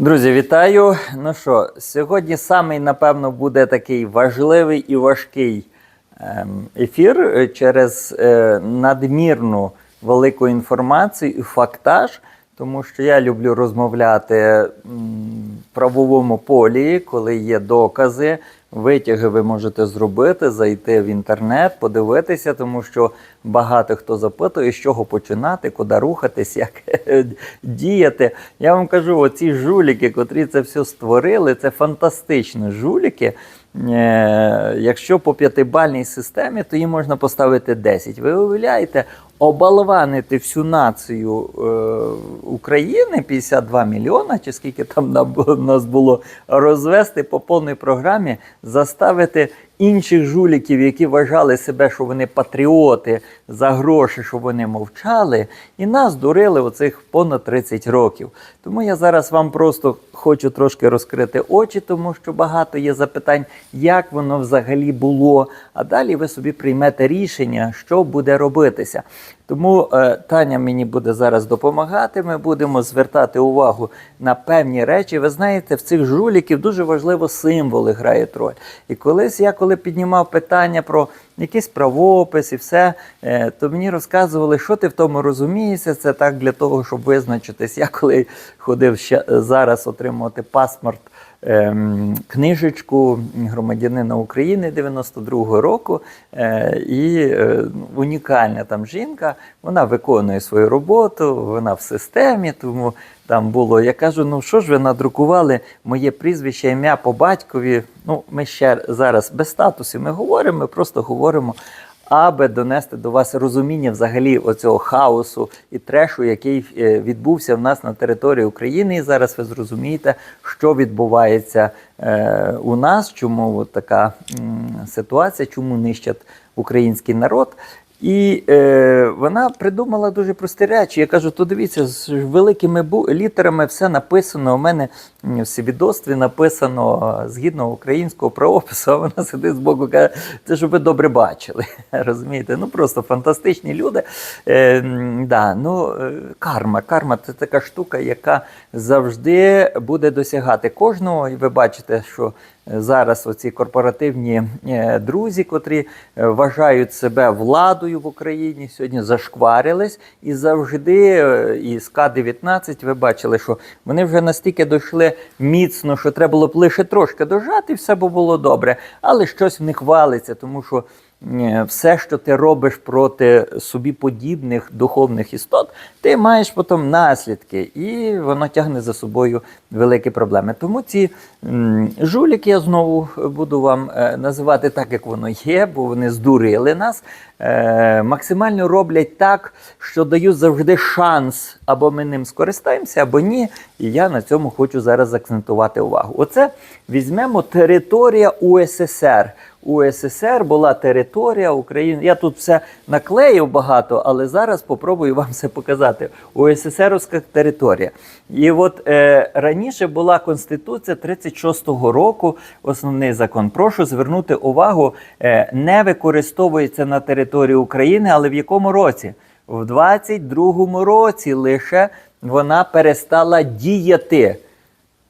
Друзі, вітаю! Ну що, сьогодні самий, напевно, буде такий важливий і важкий ем, ефір е, через е, надмірну велику інформацію і фактаж, тому що я люблю розмовляти в правовому полі, коли є докази. Витяги ви можете зробити, зайти в інтернет, подивитися, тому що багато хто запитує, з чого починати, куди рухатись, як діяти. Я вам кажу, оці жуліки, котрі це все створили, це фантастичні жуліки. Е, Якщо по п'ятибальній системі, то їм можна поставити 10. Ви уявляєте, обалванити всю націю е, України 52 мільйона, чи скільки там на- нас було розвести по повній програмі, заставити інших жуліків, які вважали себе, що вони патріоти за гроші, що вони мовчали, і нас дурили оцих понад 30 років. Тому я зараз вам просто хочу трошки розкрити очі, тому що багато є запитань, як воно взагалі було. А далі ви собі приймете рішення, що буде робитися. Тому е, Таня мені буде зараз допомагати. Ми будемо звертати увагу на певні речі. Ви знаєте, в цих жуліків дуже важливо символи грають роль. І колись я коли піднімав питання про якийсь правопис і все, е, то мені розказували, що ти в тому розумієшся. Це так для того, щоб визначитись. Я коли ходив ще е, зараз отримувати паспорт. Ем, Книжечку громадянина України 92-го року, е, і е, унікальна там жінка. Вона виконує свою роботу, вона в системі. Тому там було. Я кажу: ну що ж ви надрукували моє прізвище, ім'я по батькові? Ну, ми ще зараз без статусу ми говоримо, ми просто говоримо. Аби донести до вас розуміння взагалі оцього хаосу і трешу, який е, відбувся в нас на території України. І зараз ви зрозумієте, що відбувається е, у нас, чому така ситуація, чому нищать український народ. І е, вона придумала дуже прості речі. Я кажу: то дивіться, з великими літерами все написано. У мене в свідоцтві написано згідно українського правопису, а вона сидить з боку, каже, це щоб ви добре бачили. Розумієте? Ну просто фантастичні люди. Е, да, ну, е, карма. Карма це така штука, яка завжди буде досягати кожного. І ви бачите, що зараз оці корпоративні е, друзі, котрі е, вважають себе владою в Україні, сьогодні зашкварились і завжди е, і з К-19 ви бачили, що вони вже настільки дійшли міцно, що треба було б лише трошки дожати, і все було добре. Але щось в них валиться, тому що. Е, Все, що ти робиш проти собі подібних духовних істот, ти маєш потім наслідки, і воно тягне за собою великі проблеми. Тому ці жуліки я знову буду вам е, називати так, як воно є, бо вони здурили нас. Е, максимально роблять так, що дають завжди шанс, або ми ним скористаємося, або ні. І я на цьому хочу зараз акцентувати увагу. Оце візьмемо територія УССР. УССР була територія України. Я тут все наклеїв багато, але зараз попробую вам все показати. УССРівська територія. І от е, раніше була Конституція 36-го року, основний закон. Прошу звернути увагу, е, не використовується на території України, але в якому році? В 22-му році лише вона перестала діяти.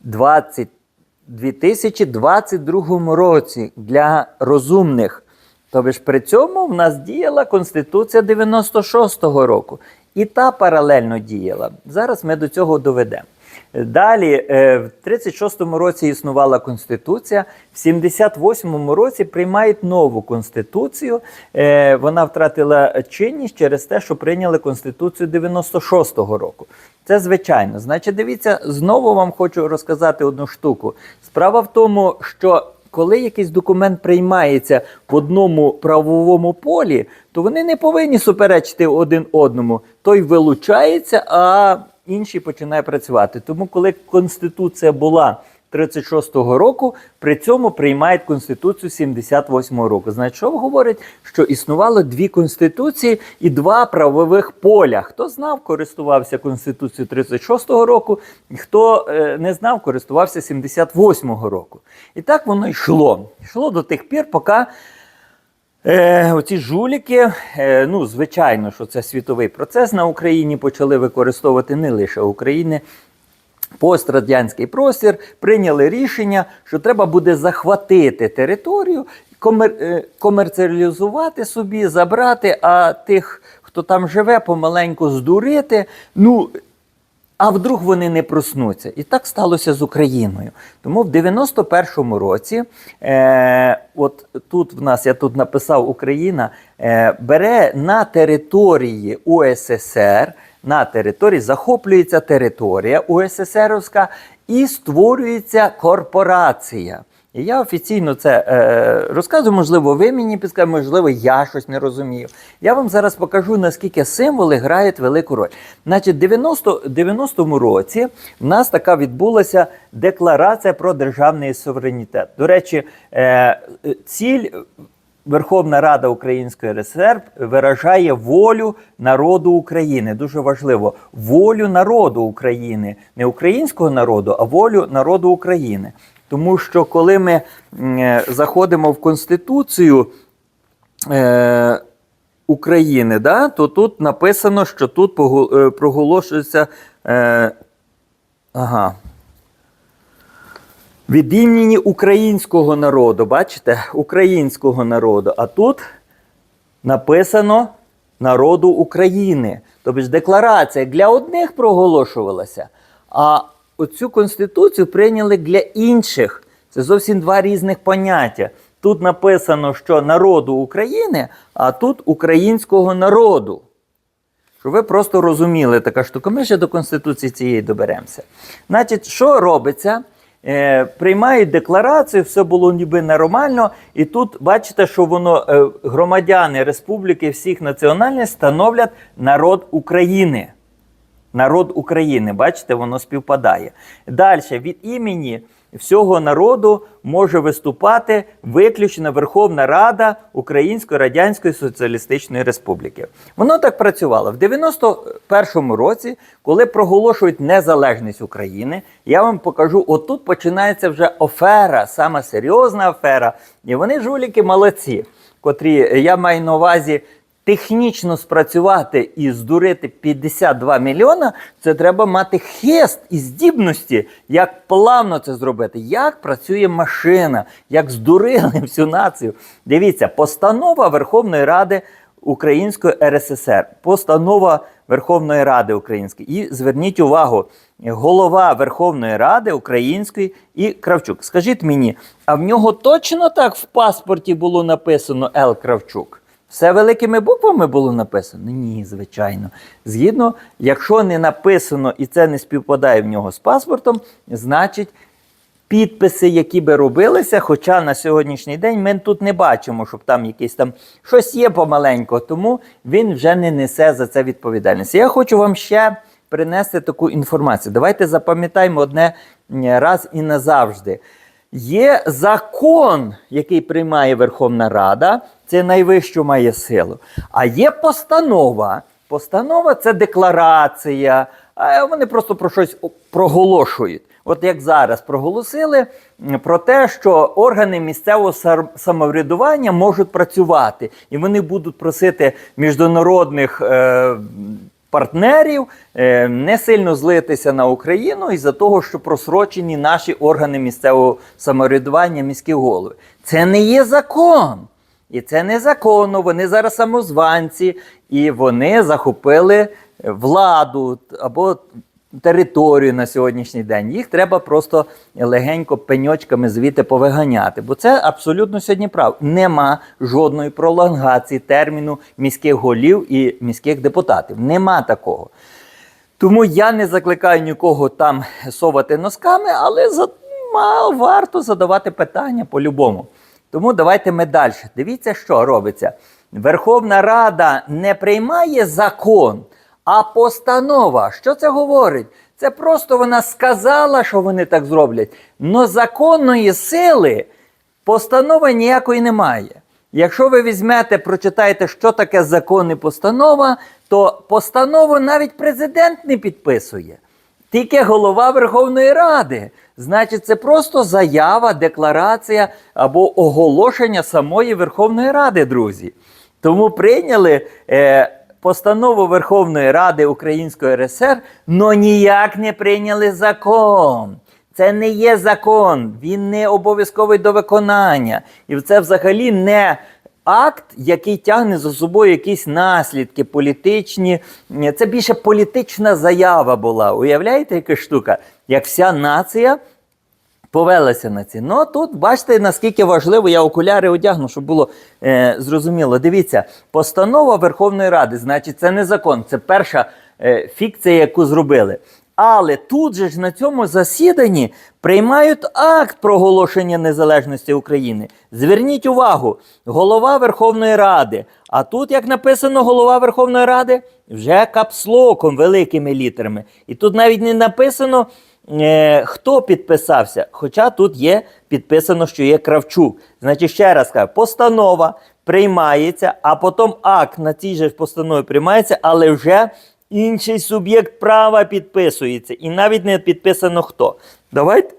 20 2022 році для розумних. Тобто ж при цьому в нас діяла Конституція 96-го року. І та паралельно діяла. Зараз ми до цього доведемо. Далі, е, в 36-му році існувала Конституція, в 78-му році приймають нову Конституцію. Е, Вона втратила чинність через те, що прийняли Конституцію 96-го року. Це звичайно. Значить, дивіться, знову вам хочу розказати одну штуку. Справа в тому, що коли якийсь документ приймається в одному правовому полі, то вони не повинні суперечити один одному. Той вилучається, а інший починає працювати. Тому, коли Конституція була 36-го року, при цьому приймають Конституцію 78-го року. Що говорить, що існувало дві конституції і два правових поля. Хто знав, користувався Конституцією 36-го року, хто е, не знав, користувався 78-го року. І так воно йшло. Йшло до тих пір, поки Е, оці жуліки, е, ну, звичайно, що це світовий процес на Україні почали використовувати не лише України. Пострадянський простір прийняли рішення, що треба буде захватити територію, комер, е, комерціалізувати собі, забрати, а тих, хто там живе, помаленьку здурити. Ну, а вдруг вони не проснуться? І так сталося з Україною. Тому в 91-му році, е, от тут в нас, я тут написав Україна, е, бере на території УССР, на території захоплюється територія УССРівська і створюється корпорація. І я офіційно це е, розказую, можливо, ви мені підскажете, можливо, я щось не розумію. Я вам зараз покажу, наскільки символи грають велику роль. Значить, в 90, 90-му році в нас така відбулася декларація про державний суверенітет. До речі, е, ціль Верховна Рада Української РСР виражає волю народу України. Дуже важливо волю народу України, не українського народу, а волю народу України. Тому що коли ми е, заходимо в Конституцію е, України, да, то тут написано, що тут е, проголошується. Ага. Від імені українського народу, бачите? Українського народу. А тут написано народу України. Тобто декларація для одних проголошувалася, а оцю конституцію прийняли для інших. Це зовсім два різних поняття. Тут написано, що народу України, а тут українського народу. Щоб ви просто розуміли така штука. Ми ще до Конституції цієї доберемося. Значить, що робиться? Е, приймають декларацію, все було ніби нормально. І тут бачите, що воно е, громадяни республіки всіх національностей становлять народ України. Народ України, бачите, воно співпадає. Далі від імені всього народу може виступати виключно Верховна Рада Української Радянської Соціалістичної Республіки. Воно так працювало в 91-му році, коли проголошують незалежність України. Я вам покажу, отут починається вже афера, сама серйозна афера. І вони жуліки молодці, котрі я маю на увазі технічно спрацювати і здурити 52 мільйона, це треба мати хист і здібності, як плавно це зробити, як працює машина, як здурили всю націю. Дивіться, постанова Верховної Ради Української РССР, постанова Верховної Ради Української. І зверніть увагу, голова Верховної Ради Української і Кравчук. Скажіть мені, а в нього точно так в паспорті було написано Л. Кравчук? Все великими буквами було написано? Ні, звичайно. Згідно, якщо не написано і це не співпадає в нього з паспортом, значить підписи, які би робилися, хоча на сьогоднішній день ми тут не бачимо, щоб там якесь там щось є помаленько, тому він вже не несе за це відповідальність. Я хочу вам ще принести таку інформацію. Давайте запам'ятаємо одне раз і назавжди. Є закон, який приймає Верховна Рада, це найвищу має силу. А є постанова. Постанова це декларація. А вони просто про щось проголошують. От як зараз проголосили про те, що органи місцевого самоврядування можуть працювати, і вони будуть просити міжнародних е, партнерів е, не сильно злитися на Україну із-за того, що просрочені наші органи місцевого самоврядування, міські голови. Це не є закон. І це незаконно. Вони зараз самозванці, і вони захопили владу або територію на сьогоднішній день. Їх треба просто легенько пеньочками звідти повиганяти. Бо це абсолютно сьогодні прав. Нема жодної пролонгації терміну міських голів і міських депутатів. Нема такого. Тому я не закликаю нікого там совати носками, але за, варто задавати питання по-любому. Тому давайте ми далі. Дивіться, що робиться. Верховна Рада не приймає закон, а постанова. Що це говорить? Це просто вона сказала, що вони так зроблять. Но законної сили постанови ніякої немає. Якщо ви візьмете, прочитаєте, що таке закон і постанова, то постанову навіть президент не підписує. Тільки голова Верховної Ради. Значить, це просто заява, декларація або оголошення самої Верховної Ради, друзі. Тому прийняли е, постанову Верховної Ради Української РСР, но ніяк не прийняли закон. Це не є закон, він не обов'язковий до виконання. І це взагалі не акт, який тягне за собою якісь наслідки політичні. Це більше політична заява була. Уявляєте, яка штука? Як вся нація повелася на ці. Ну тут бачите, наскільки важливо, я окуляри одягну, щоб було е, зрозуміло. Дивіться, постанова Верховної Ради, значить, це не закон, це перша е, фікція, яку зробили. Але тут же ж на цьому засіданні приймають акт проголошення незалежності України. Зверніть увагу, голова Верховної Ради. А тут, як написано, голова Верховної Ради вже капслоком, великими літерами. І тут навіть не написано, е, хто підписався. Хоча тут є підписано, що є Кравчук. Значить, ще раз кажу, постанова приймається, а потім акт на цій же постанові приймається, але вже інший суб'єкт права підписується. І навіть не підписано хто. Давайте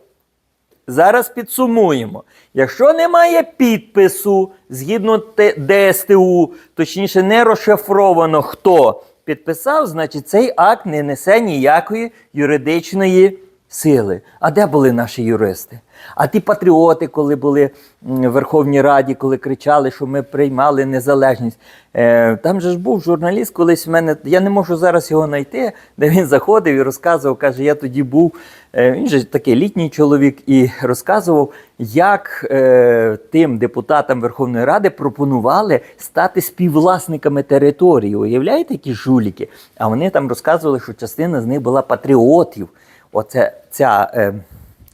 зараз підсумуємо. Якщо немає підпису згідно ДСТУ, точніше, не розшифровано хто підписав, значить цей акт не несе ніякої юридичної сили. А де були наші юристи? А ті патріоти, коли були в Верховній Раді, коли кричали, що ми приймали незалежність. Е, там же ж був журналіст колись в мене, я не можу зараз його знайти, де він заходив і розказував, каже, я тоді був. Е, він же такий літній чоловік і розказував, як е, тим депутатам Верховної Ради пропонували стати співвласниками території. Уявляєте, які жуліки? А вони там розказували, що частина з них була патріотів. Оце ця е,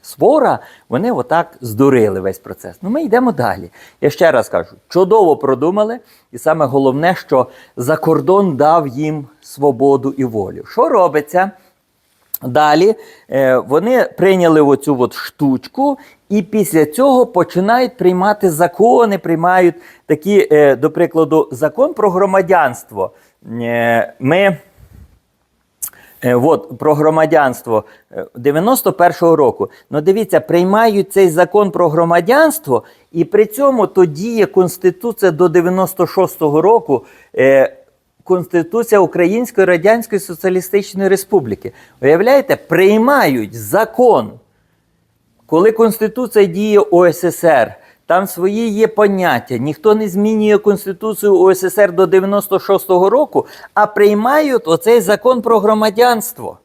свора, вони отак здурили весь процес. Ну, ми йдемо далі. Я ще раз кажу: чудово продумали, і саме головне, що за кордон дав їм свободу і волю. Що робиться? Далі е, вони прийняли оцю от штучку, і після цього починають приймати закони, приймають такі, е, до прикладу, закон про громадянство. Е, ми От про громадянство е, 91-го року. Ну дивіться, приймають цей закон про громадянство, і при цьому то діє Конституція до 96-го року. Е, Конституція Української Радянської Соціалістичної Республіки. Уявляєте, приймають закон. Коли Конституція діє ОССР, там свої є поняття. Ніхто не змінює Конституцію ОССР до 96-го року, а приймають оцей закон про громадянство.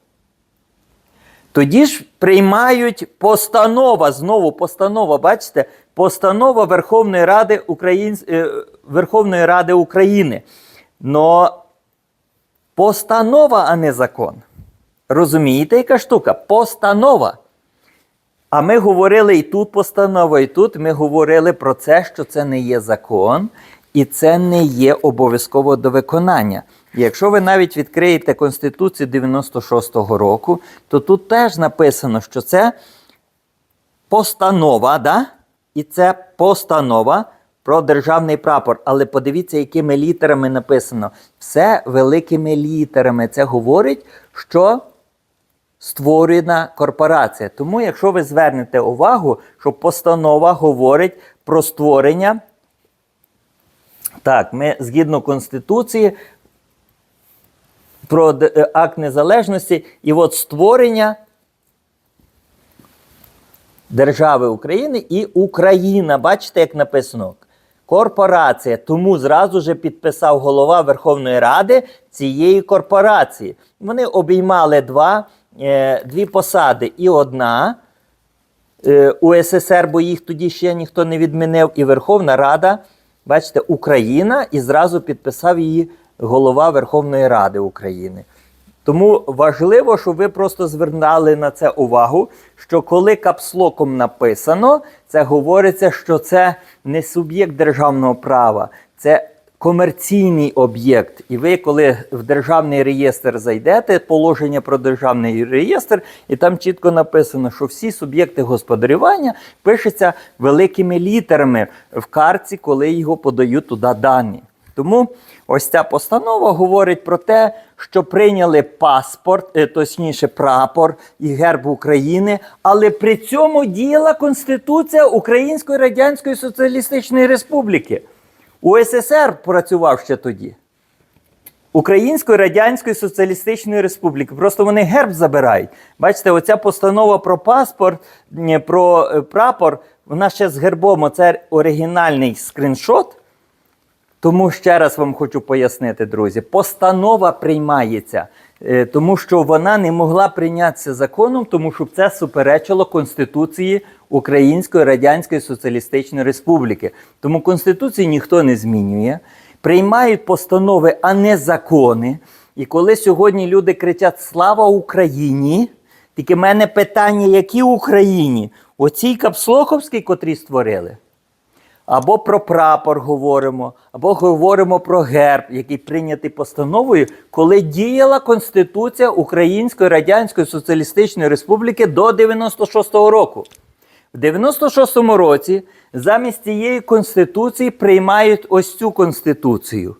Тоді ж приймають постанова, знову постанова, бачите, постанова Верховної Ради, Україн... е, Верховної Ради України. Но постанова, а не закон. Розумієте, яка штука? Постанова. А ми говорили і тут постанова, і тут ми говорили про це, що це не є закон, і це не є обов'язково до виконання. Якщо ви навіть відкриєте Конституцію 96-го року, то тут теж написано, що це постанова, да? і це постанова про державний прапор. Але подивіться, якими літерами написано. Все великими літерами. Це говорить, що створена корпорація. Тому, якщо ви звернете увагу, що постанова говорить про створення. Так, ми згідно Конституції про е, акт незалежності, і от створення держави України і Україна. Бачите, як написано? Корпорація. Тому зразу же підписав голова Верховної Ради цієї корпорації. Вони обіймали два, дві посади. І одна. Е, УССР, бо їх тоді ще ніхто не відмінив, і Верховна Рада, бачите, Україна, і зразу підписав її голова Верховної Ради України. Тому важливо, щоб ви просто звернули на це увагу, що коли капслоком написано, це говориться, що це не суб'єкт державного права, це комерційний об'єкт. І ви, коли в державний реєстр зайдете, положення про державний реєстр, і там чітко написано, що всі суб'єкти господарювання пишуться великими літерами в картці, коли його подають туди дані. Тому ось ця постанова говорить про те, що прийняли паспорт, е, точніше, прапор і герб України, але при цьому діяла Конституція Української Радянської Соціалістичної Республіки. УССР працював ще тоді. Української Радянської Соціалістичної Республіки. Просто вони герб забирають. Бачите, оця постанова про паспорт, про е, прапор, вона ще з гербом. Оце оригінальний скріншот. Тому ще раз вам хочу пояснити, друзі, постанова приймається, тому що вона не могла прийнятися законом, тому що це суперечило Конституції Української Радянської Соціалістичної Республіки. Тому Конституцію ніхто не змінює. Приймають постанови, а не закони. І коли сьогодні люди кричать Слава Україні! Тільки в мене питання, які Україні? Оцій капслоховській, котрі створили? Або про прапор говоримо, або говоримо про герб, який прийнятий постановою, коли діяла Конституція Української Радянської Соціалістичної Республіки до 96-го року. В 96-му році замість цієї конституції приймають ось цю конституцію.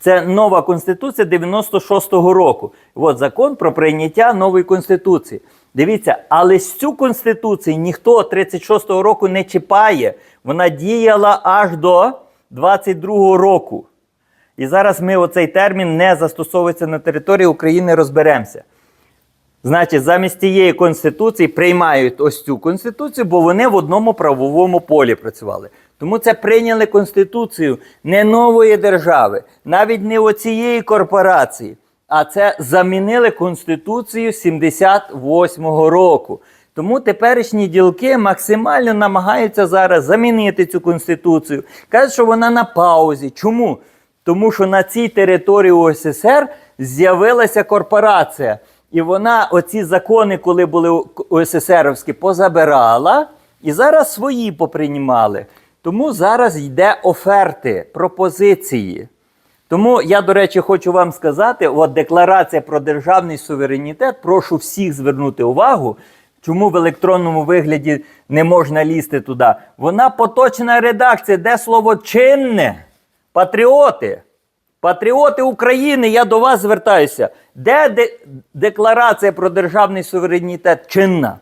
Це нова конституція 96-го року. От закон про прийняття нової конституції. Дивіться, але з цю конституцію ніхто 36-го року не чіпає. Вона діяла аж до 22-го року. І зараз ми оцей термін не застосовується на території України, розберемося. Значить, замість цієї конституції приймають ось цю конституцію, бо вони в одному правовому полі працювали. Тому це прийняли конституцію не нової держави, навіть не оцієї корпорації, а це замінили конституцію 78-го року. Тому теперішні ділки максимально намагаються зараз замінити цю конституцію. Кажуть, що вона на паузі. Чому? Тому що на цій території УССР з'явилася корпорація. І вона оці закони, коли були УССРовські, позабирала і зараз свої поприймали. Тому зараз йде оферти, пропозиції. Тому я, до речі, хочу вам сказати: от декларація про державний суверенітет, прошу всіх звернути увагу, чому в електронному вигляді не можна лізти туди. Вона поточна редакція, де слово чинне, патріоти. Патріоти України, я до вас звертаюся. Де де декларація про державний суверенітет чинна?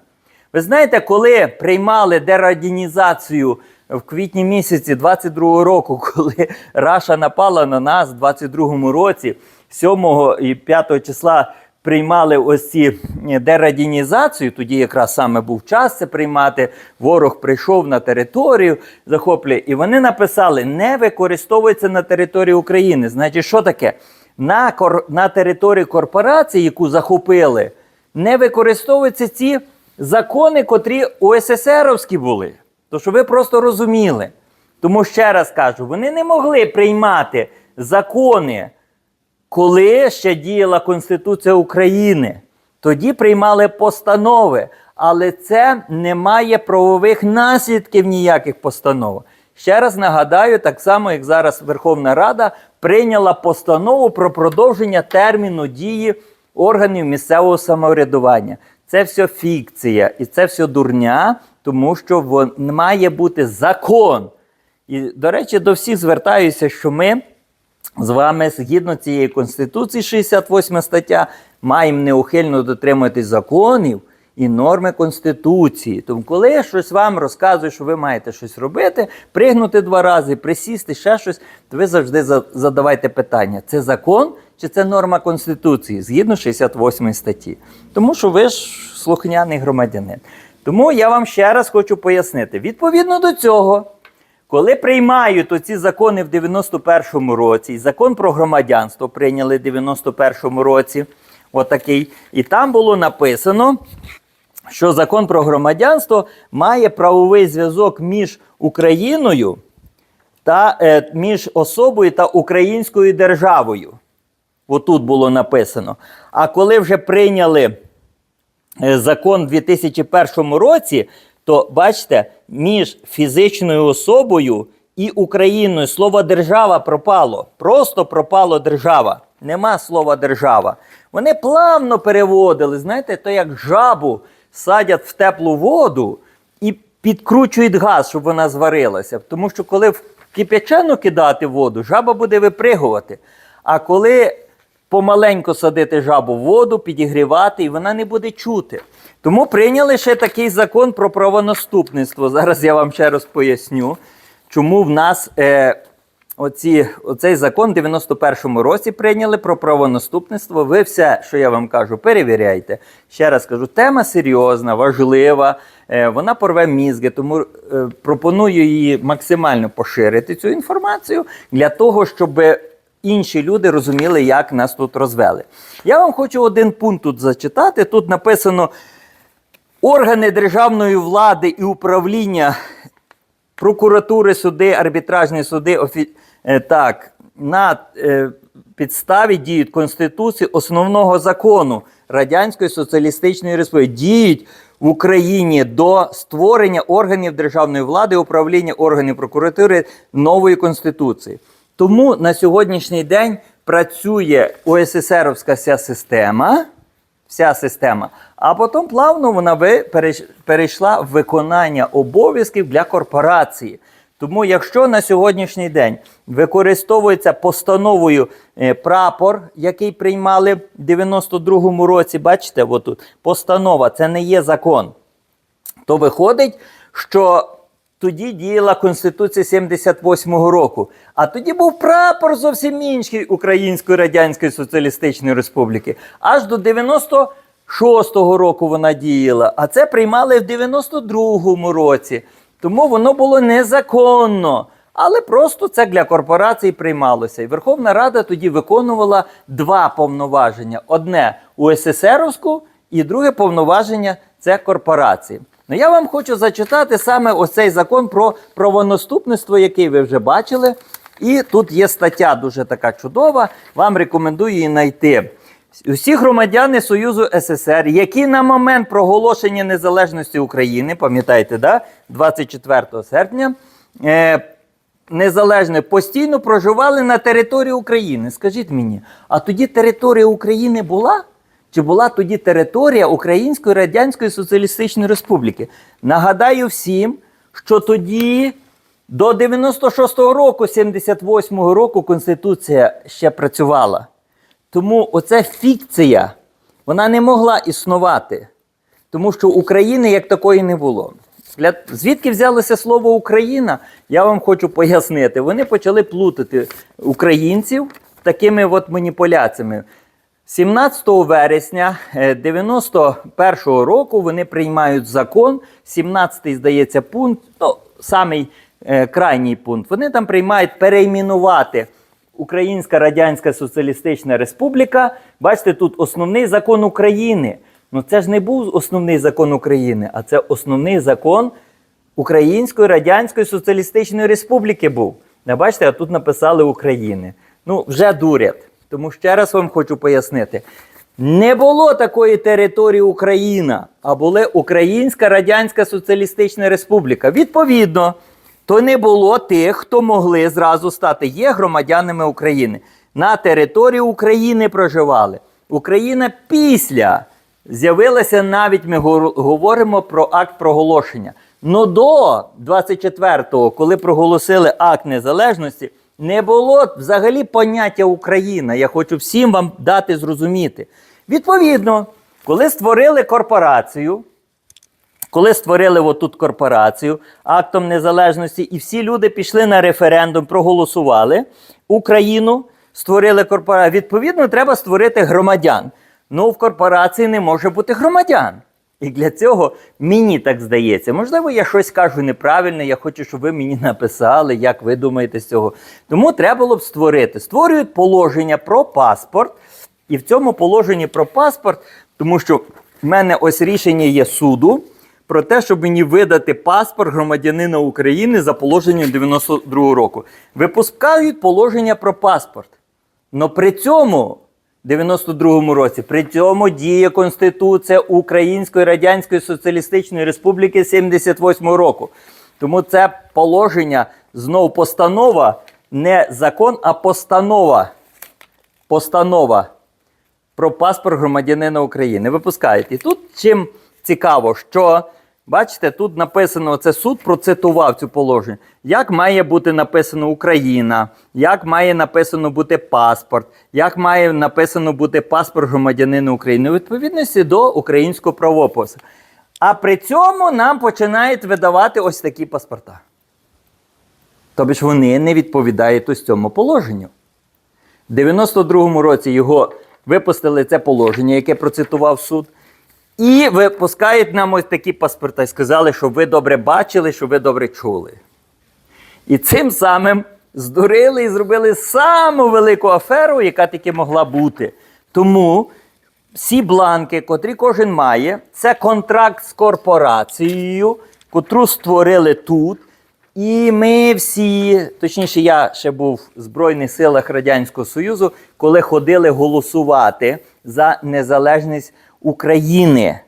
Ви знаєте, коли приймали дерадінізацію в квітні місяці 22-го року, коли Раша напала на нас в 22-му році, 7 і 5 числа приймали ось ці дерадінізацію, тоді якраз саме був час це приймати. Ворог прийшов на територію, захоплює, і вони написали: не використовується на території України. Значить, що таке? На, кор... на території корпорації, яку захопили, не використовуються ці закони, котрі УССРовські були. То що ви просто розуміли. Тому ще раз кажу, вони не могли приймати закони коли ще діяла Конституція України, тоді приймали постанови, але це не має правових наслідків ніяких постанов. Ще раз нагадаю, так само, як зараз Верховна Рада прийняла постанову про продовження терміну дії органів місцевого самоврядування. Це все фікція і це все дурня, тому що має бути закон. І, до речі, до всіх звертаюся, що ми з вами, згідно цієї Конституції, 68 стаття, маємо неухильно дотримуватись законів і норми Конституції. Тому, коли я щось вам розказую, що ви маєте щось робити, пригнути два рази, присісти, ще щось, то ви завжди задавайте питання: це закон чи це норма Конституції згідно 68 статті. Тому що ви ж слухняний громадянин. Тому я вам ще раз хочу пояснити: відповідно до цього. Коли приймають оці закони в 91-му році, і закон про громадянство прийняли в 91-му році, отакий, і там було написано, що закон про громадянство має правовий зв'язок між Україною та е, між особою та українською державою. Отут було написано. А коли вже прийняли закон у 2001 році, то бачите, між фізичною особою і Україною слово держава пропало. Просто пропало держава. Нема слова держава. Вони плавно переводили, знаєте, то як жабу садять в теплу воду і підкручують газ, щоб вона зварилася. Тому що коли в кип'ячену кидати воду, жаба буде випригувати. А коли помаленько садити жабу в воду, підігрівати, і вона не буде чути. Тому прийняли ще такий закон про правонаступництво. Зараз я вам ще раз поясню, чому в нас е, оці, оцей закон в 91-му році прийняли про правонаступництво. Ви все, що я вам кажу, перевіряйте. Ще раз кажу, тема серйозна, важлива. е, Вона порве мізки, тому е, пропоную її максимально поширити цю інформацію для того, щоб інші люди розуміли, як нас тут розвели. Я вам хочу один пункт тут зачитати. Тут написано: органи державної влади і управління прокуратури, суди, арбітражні суди, офі... е, так, на е, підставі діють Конституції основного закону Радянської Соціалістичної Республіки. Діють в Україні до створення органів державної влади, управління органів прокуратури нової Конституції. Тому на сьогоднішній день працює ОССРовська вся система вся система. А потім плавно вона перейшла в виконання обов'язків для корпорації. Тому, якщо на сьогоднішній день використовується постановою е, прапор, який приймали в 92-му році, бачите, отут постанова, це не є закон то виходить, що тоді діяла Конституція 78-го року. А тоді був прапор зовсім інший Української Радянської Соціалістичної Республіки. Аж до 96-го року вона діяла. А це приймали в 92-му році. Тому воно було незаконно. Але просто це для корпорацій приймалося. І Верховна Рада тоді виконувала два повноваження: одне УССРовську і друге повноваження це корпорації. Ну я вам хочу зачитати саме ось цей закон про правонаступництво, який ви вже бачили. І тут є стаття дуже така чудова. Вам рекомендую її знайти. Усі громадяни Союзу СССР, які на момент проголошення незалежності України, пам'ятаєте, да? 24 серпня, е, незалежно постійно проживали на території України. Скажіть мені, а тоді територія України була? Чи була тоді територія Української Радянської Соціалістичної Республіки? Нагадаю всім, що тоді до 96-го року, 78-го року Конституція ще працювала. Тому оця фікція, вона не могла існувати, тому що України як такої не було. Для... Звідки взялося слово Україна, я вам хочу пояснити. Вони почали плутати українців такими от маніпуляціями. 17 вересня е, 91-го року вони приймають закон, 17-й, здається, пункт, ну, самий е, крайній пункт. Вони там приймають перейменувати Українська Радянська Соціалістична Республіка. Бачите, тут основний закон України. Ну це ж не був основний закон України, а це основний закон Української Радянської Соціалістичної Республіки був. Не бачите, а тут написали України. Ну, вже дурять. Тому ще раз вам хочу пояснити: не було такої території Україна, а була Українська Радянська Соціалістична Республіка. Відповідно, то не було тих, хто могли зразу стати є громадянами України. На території України проживали. Україна після з'явилася навіть ми говоримо про акт проголошення. Но до 24-го, коли проголосили акт незалежності, не було взагалі поняття Україна. Я хочу всім вам дати зрозуміти. Відповідно, коли створили корпорацію, коли створили отут корпорацію актом незалежності, і всі люди пішли на референдум, проголосували Україну, створили корпорацію. Відповідно, треба створити громадян. Ну, в корпорації не може бути громадян. І для цього мені так здається. Можливо, я щось кажу неправильно, я хочу, щоб ви мені написали, як ви думаєте з цього. Тому треба було б створити. Створюють положення про паспорт. І в цьому положенні про паспорт, тому що в мене ось рішення є суду про те, щоб мені видати паспорт громадянина України за положенням 92 року. Випускають положення про паспорт. Но при цьому, 92-му році, при цьому діє Конституція Української Радянської Соціалістичної Республіки 78-го року. Тому це положення, знов постанова, не закон, а постанова. Постанова про паспорт громадянина України. Випускають. І тут чим цікаво, що бачите, тут написано це суд процитував цю положення. Як має бути написано Україна, як має написано бути паспорт, як має написано бути паспорт громадянина України у відповідності до українського правопису. А при цьому нам починають видавати ось такі паспорта. Тобто вони не відповідають ось цьому положенню. В 92-му році його випустили це положення, яке процитував суд. І випускають нам ось такі паспорта і сказали, що ви добре бачили, що ви добре чули. І цим самим здурили і зробили саму велику аферу, яка тільки могла бути. Тому всі бланки, котрі кожен має, це контракт з корпорацією, котру створили тут. І ми всі, точніше, я ще був в Збройних силах Радянського Союзу, коли ходили голосувати за незалежність України.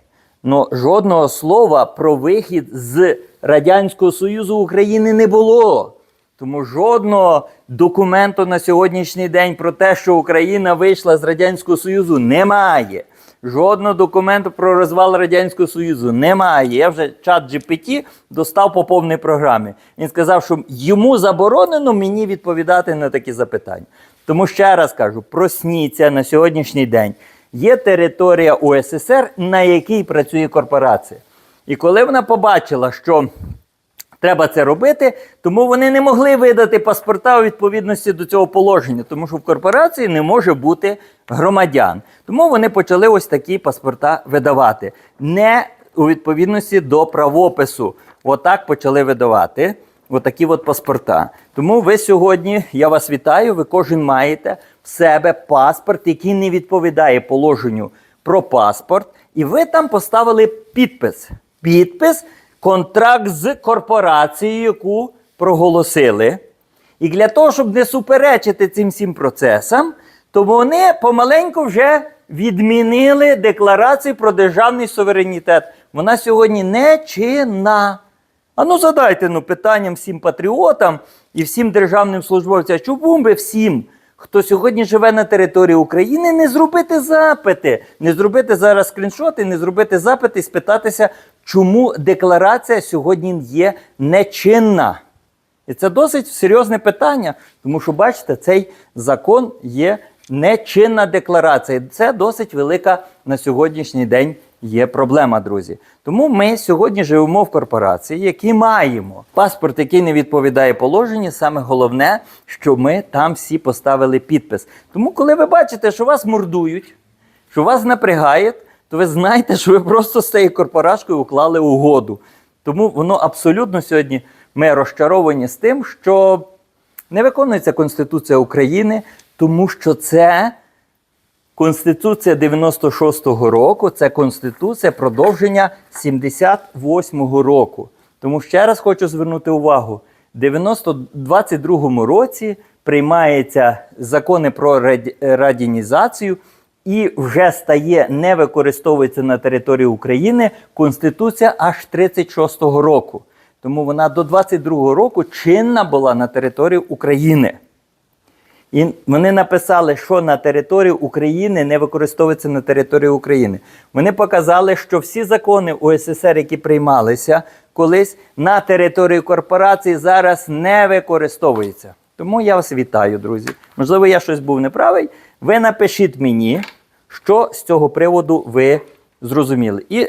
Ну, жодного слова про вихід з Радянського Союзу України не було. Тому жодного документу на сьогоднішній день про те, що Україна вийшла з Радянського Союзу, немає. Жодного документу про розвал Радянського Союзу немає. Я вже чат GPT достав по повній програмі. Він сказав, що йому заборонено мені відповідати на такі запитання. Тому ще раз кажу: просніться на сьогоднішній день. Є територія УССР, на якій працює корпорація. І коли вона побачила, що Треба це робити, тому вони не могли видати паспорта у відповідності до цього положення, тому що в корпорації не може бути громадян. Тому вони почали ось такі паспорта видавати, не у відповідності до правопису. Отак почали видавати. Отакі от паспорта. Тому ви сьогодні, я вас вітаю, ви кожен маєте в себе паспорт, який не відповідає положенню про паспорт, і ви там поставили підпис. Підпис контракт з корпорацією, яку проголосили. І для того, щоб не суперечити цим всім процесам, то вони помаленьку вже відмінили декларацію про державний суверенітет. Вона сьогодні не чинна. А ну задайте ну, питанням всім патріотам і всім державним службовцям, чому би всім, хто сьогодні живе на території України, не зробити запити, не зробити зараз скріншоти, не зробити запити і спитатися, чому декларація сьогодні є нечинна. І це досить серйозне питання, тому що, бачите, цей закон є нечинна декларація. Це досить велика на сьогоднішній день є проблема, друзі. Тому ми сьогодні живемо в корпорації, які маємо паспорт, який не відповідає положенню. Саме головне, що ми там всі поставили підпис. Тому, коли ви бачите, що вас мордують, що вас напрягають, то ви знаєте, що ви просто з цією корпорашкою уклали угоду. Тому воно абсолютно сьогодні ми розчаровані з тим, що не виконується Конституція України, тому що це Конституція 96-го року, це Конституція продовження 78-го року. Тому ще раз хочу звернути увагу: в 22-му році приймаються закони про раді- радянізацію і вже стає, не використовується на території України Конституція аж 36-го року. Тому вона до 22-го року чинна була на території України. І вони написали, що на території України не використовується на території України. Вони показали, що всі закони УССР, які приймалися колись на території корпорації, зараз не використовуються. Тому я вас вітаю, друзі. Можливо, я щось був неправий. Ви напишіть мені, що з цього приводу ви зрозуміли. І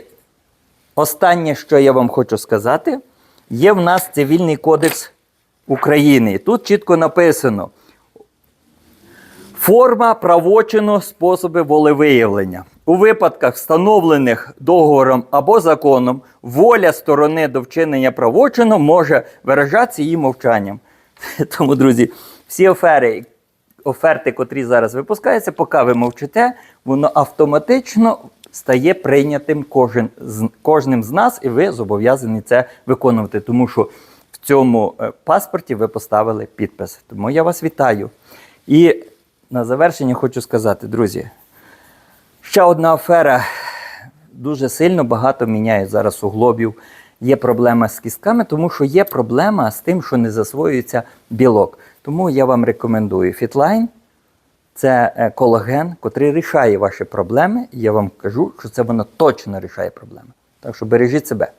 останнє, що я вам хочу сказати, є в нас цивільний кодекс України. Тут чітко написано. Форма правочину способи волевиявлення. У випадках, встановлених договором або законом, воля сторони до вчинення правочину може виражатися її мовчанням. Тому, друзі, всі офери, оферти, котрі зараз випускаються, поки ви мовчите, воно автоматично стає прийнятим кожен, кожним з нас, і ви зобов'язані це виконувати, тому що в цьому е, паспорті ви поставили підпис. Тому я вас вітаю. І на завершення хочу сказати, друзі, ще одна афера дуже сильно багато міняє зараз углобів. Є проблема з кістками, тому що є проблема з тим, що не засвоюється білок. Тому я вам рекомендую Фітлайн. Це е, колаген, котрий рішає ваші проблеми. І я вам кажу, що це воно точно рішає проблеми. Так що бережіть себе.